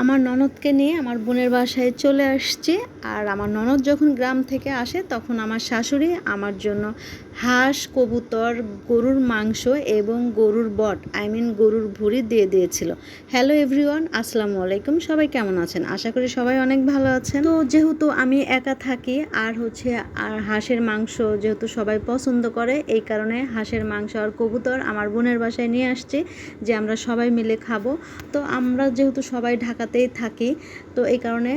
আমার ননদকে নিয়ে আমার বোনের বাসায় চলে আসছি। আর আমার ননদ যখন গ্রাম থেকে আসে, তখন আমার শাশুড়ি আমার জন্য হাঁস, কবুতর, গরুর মাংস এবং গরুর বট, আই মিন গরুর ভুঁড়ি দিয়ে দিয়েছিল। হ্যালো এভরিওয়ান, আসসালামু আলাইকুম। সবাই কেমন আছেন? আশা করি সবাই অনেক ভালো আছেন। তো যেহেতু আমি একা থাকি, আর হচ্ছে, আর হাঁসের মাংস যেহেতু সবাই পছন্দ করে, এই কারণে হাঁসের মাংস আর কবুতর আমার বোনের বাসায় নিয়ে আসছি, যে আমরা সবাই মিলে খাব। তো আমরা যেহেতু সবাই ঢাকাতেই থাকি, তো এই কারণে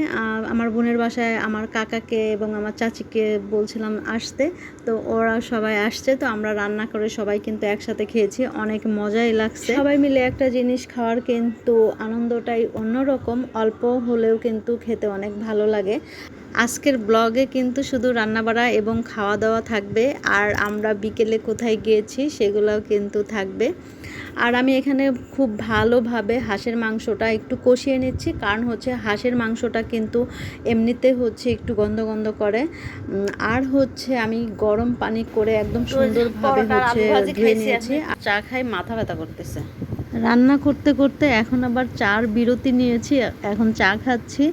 আমার বোনের বাসায় আমার কাকাকে এবং আমার চাচিকে বলছিলাম আসতে। তো ওরা সবাই আসছে, তো আমরা রান্না করে সবাই কিন্তু একসাথে খেয়েছি। অনেক মজাই লাগছে। সবাই মিলে একটা জিনিস খাওয়ার কিন্তু আনন্দটাই অন্যরকম, অল্প হলেও কিন্তু খেতে অনেক ভালো লাগে। আজকের ব্লগে কিন্তু শুধু রান্নাবাড়া এবং খাওয়া দাওয়া থাকবে আর আমরা বিকেলে কোথায় গিয়েছি সেগুলোও কিন্তু থাকবে। আর আমি এখানে খুব ভালোভাবে হাঁসের মাংসটা একটু কষিয়ে নিচ্ছি কারণ হচ্ছে হাঁসের মাংসটা কিন্তু এমনিতে হচ্ছে একটু গন্ধ গন্ধ করে। আর হচ্ছে আমি গরম পানি করে একদম সুন্দরভাবে হচ্ছে ধুয়ে নিয়েছি। আর চা খাই মাথা ব্যথা করতেছে। রান্না করতে করতে এখন আবার চার বিরতি নিয়েছি এখন চা খাচ্ছি।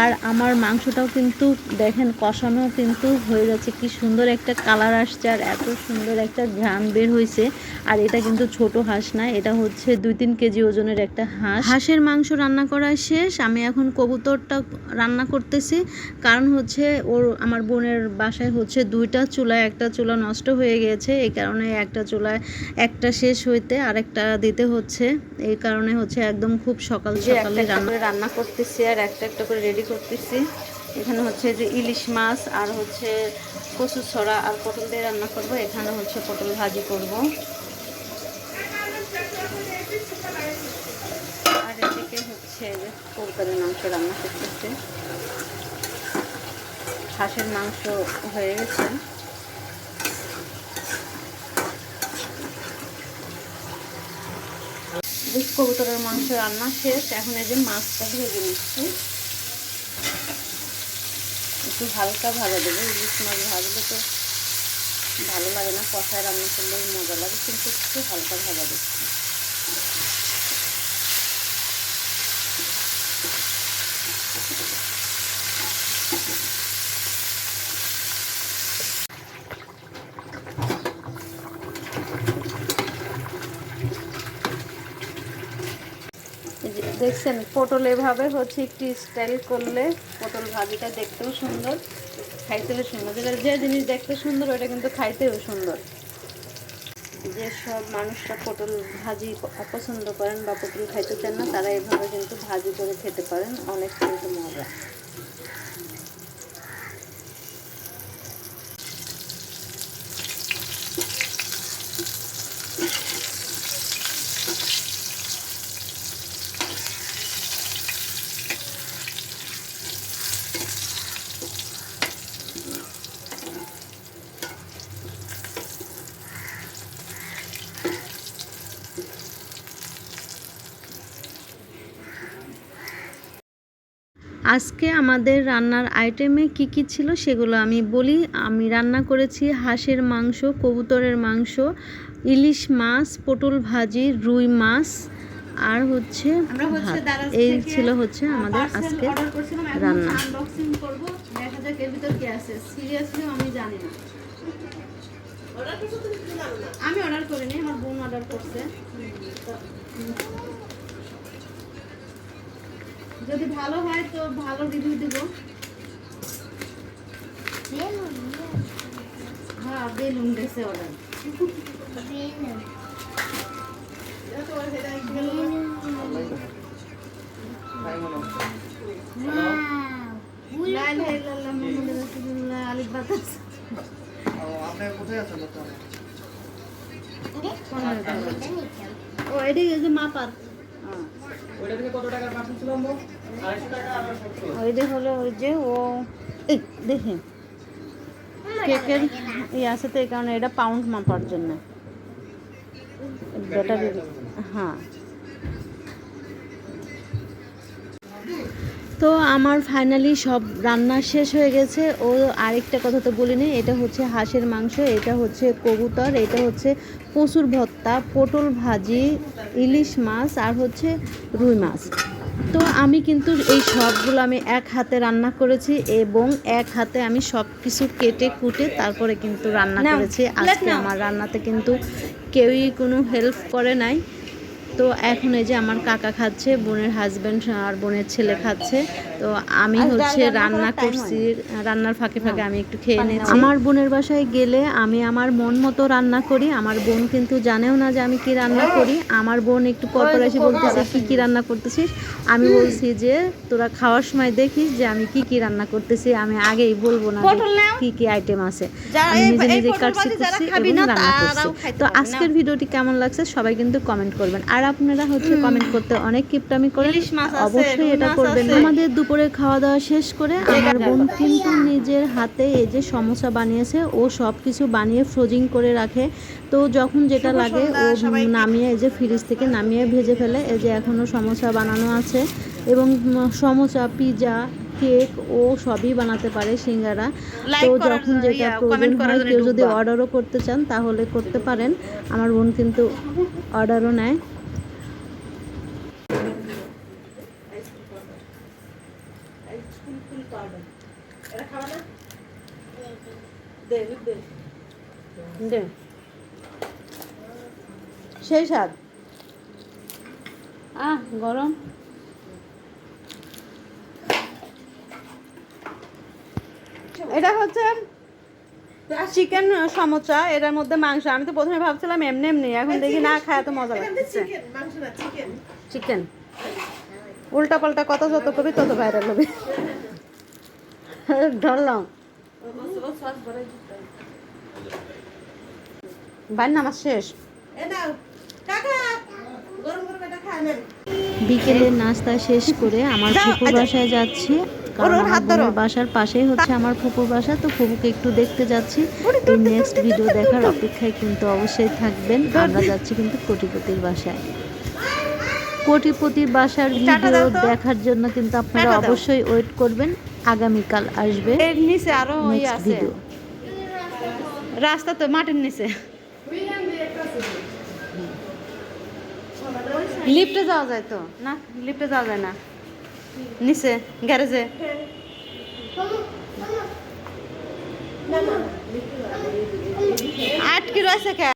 আর আমার মাংসটাও কিন্তু দেখেন কষানো কিন্তু হয়ে যাচ্ছে। কি সুন্দর একটা কালার আসছে আর এত সুন্দর একটা ঘ্রাণ বের হয়েছে। আর এটা কিন্তু ছোট হাঁস না এটা হচ্ছে দুই তিন কেজি ওজনের একটা হাঁস। হাঁসের মাংস রান্না করা শেষ আমি এখন কবুতরটা রান্না করতেছি। কারণ হচ্ছে ওর আমার বোনের বাসায় হচ্ছে দুইটা চুলায় একটা চুলা নষ্ট হয়ে গেছে এই কারণে একটা চুলায় একটা শেষ হইতে আরেকটা দিতে হচ্ছে। এই কারণে হচ্ছে একদম খুব সকাল সকালে রান্না রান্না করতেছি আর একটা একটা করে রেডি করতেছি। এখানে হচ্ছে যে ইলিশ মাছ আর হচ্ছে কচু ছড়া আর পটল দিয়ে রান্না করব। এখানে হচ্ছে পটল ভাজি করব। আর এদিকে হচ্ছে কবুতরের মাংস রান্না করতেছে। হাঁসের মাংস হয়ে গেছে। কবুতরের মাংস রান্না শেষ। এখন এই যে মাছটা ভেজে নিচ্ছি। একটু হালকা ভাজা দেবো, ইলিশ মাছ ভাজলে তো ভালো লাগে না, কষায় রান্না করলে মজা লাগে, কিন্তু একটু হালকা ভাজা দিচ্ছি। দেখছেন, পটল এভাবে হচ্ছে একটু স্টাইল করলে পটল ভাজিটা দেখতেও সুন্দর, খাইতেও সুন্দর। এবার যে জিনিস দেখতে সুন্দর ওটা কিন্তু খাইতেও সুন্দর। যে সব মানুষরা পটল ভাজি অপছন্দ করেন বা পটল খাইতে চান না, তারা এভাবে কিন্তু ভাজি করে খেতে পারেন, অনেক কিন্তু মজা। আজকে আমাদের রান্নার আইটেমে কি কি ছিল সেগুলো আমি বলি। আমি রান্না করেছি হাঁসের মাংস কবুতরের মাংস ইলিশ মাছ পটল ভাজি রুই মাছ আর হচ্ছে এই ছিল হচ্ছে আমাদের আজকে রান্না। আনবক্সিং করব। দেখা যাক এর ভিতর কি আছে। সিরিয়াসলি আমি জানি না। আমি অর্ডার করিনি আমার বোন অর্ডার করছে। যদি ভালো হয় তো ভালো রিভিউ দিব। হ্যাঁ বেলুন গেছে অর্ডার ও এটি এই যে মাপার ওইটা হলো ওই যে ও এই দেখে। কেকের ইয়ে আছে তো এই কারণে এটা পাউন্ড মাপার জন্য। ব্যাটারি হ্যাঁ। তো আমার ফাইনালি সব রান্না শেষ হয়ে গেছে। ও আরেকটা কথা তো বলিনি এটা হচ্ছে হাঁসের মাংস এটা হচ্ছে কবুতর এটা হচ্ছে কচুর ভর্তা পটল ভাজি ইলিশ মাছ আর হচ্ছে রুই মাছ। তো আমি কিন্তু এই সবগুলো আমি এক হাতে রান্না করেছি এবং এক হাতে আমি সব কিছু কেটে কুটে তারপরে কিন্তু রান্না করেছি। আজকে আমার রান্নাতে কিন্তু কেউই কোনো হেল্প করে নাই। তো এখন এই যে আমার কাকা খাচ্ছে বোনের হাজবেন্ড আর বোনের ছেলে খাচ্ছে। তো আমি হচ্ছে রান্না করছি রান্নার ফাঁকে ফাঁকে আমি একটু খেয়ে নিয়েছি আমার বোনের বাসায় গেলে আমি আমার মন মতো রান্না করি আমার বোন কিন্তু জানেও না যে আমি কি রান্না করি। আমার বোন একটু পর পর এসে বলতেছে কি কি রান্না করতেছিস? আমি বলছি যে তোরা খাওয়ার সময় দেখিস যে আমি কি কি রান্না করতেছি আমি আগেই বলব না। কি কি আইটেম আছে। আমি নিজে নিজে কাটছি কুটছি এবং রান্না করছি। তো আজকের ভিডিওটি কেমন লাগছে সবাই কিন্তু কমেন্ট করবেন। আর আপনারা হচ্ছে কমেন্ট করতে অনেক কিপটামি করেন। অবশ্যই এটা করবেন আমাদের দুপুরে খাওয়া দাওয়া শেষ করে আমার বোন কিন্তু নিজের হাতে এই যে সমোসা বানিয়েছে ও সব কিছু বানিয়ে ফ্রোজিং করে রাখে। তো যখন যেটা লাগে ও নামিয়ে এই যে ফ্রিজ থেকে নামিয়ে ভেজে ফেলে। এই যে এখনও সমোসা বানানো আছে। এবং সমোসা পিৎজা কেক ও সবই বানাতে পারে সিঙ্গারা। তো যখন যেটা প্রয়োজন হয় কেউ যদি অর্ডারও করতে চান তাহলে করতে পারেন। আমার বোন কিন্তু অর্ডারও নেয়। দে। সেই স্বাদ। আহ গরম। এটা হচ্ছে চিকেন সমোচা এটার মধ্যে মাংস। আমি তো প্রথমে ভাবছিলাম এমনি এমনি এখন দেখি না খায় তো মজা লাগছে চিকেন উল্টা পাল্টা কত যত করবি তত ভাইরাল হবে। ধরলাম। নামাজ শেষ? বিকেলে নাস্তা শেষ করে আমার ফুপুর। বাসায় যাচ্ছি। কারণ আমার বাসার পাশেই হচ্ছে আমার ফুপুর বাসা তো ফুপুকে একটু দেখতে যাচ্ছি। এই নেক্সট ভিডিও দেখার অপেক্ষায় কিন্তু অবশ্যই থাকবেন। আমরা যাচ্ছি কিন্তু কোটিপতির বাসায়। কোটিপতির বাসার ভিডিও দেখার জন্য কিন্তু আপনারা অবশ্যই ওয়েট করবেন। আগামীকাল আসবে এর নিচে আরও নেক্সট আছে। রাস্তা তো মাটির নিচে। লিফটে যাওয়া যায় তো? না লিফটে যাওয়া যায় না। নিচে গ্যারেজে আটকে রয়েছে কে?